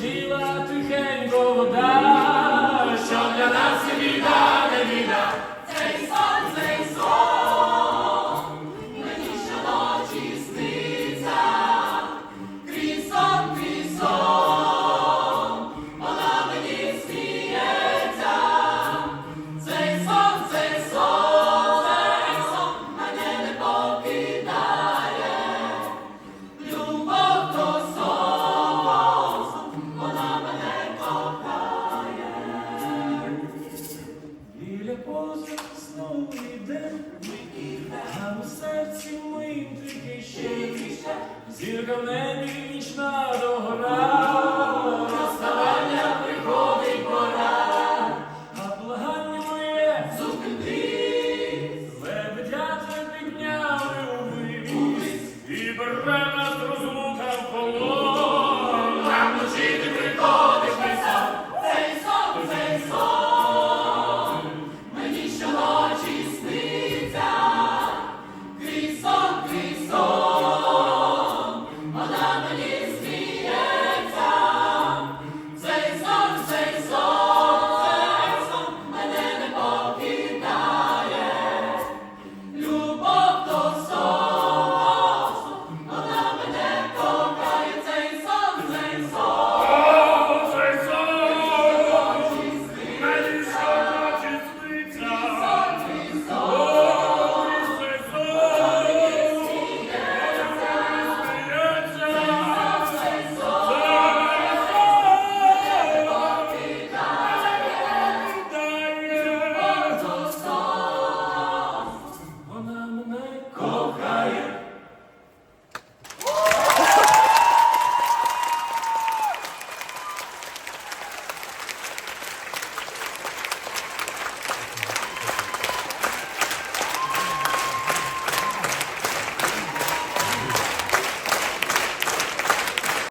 тіла тихенько вода, що для нас. а у серці моїм тільки ще зірка в небі нічна догора, наставання приходить пора, а благання моє зупинись, лебедята підняли увись і бере.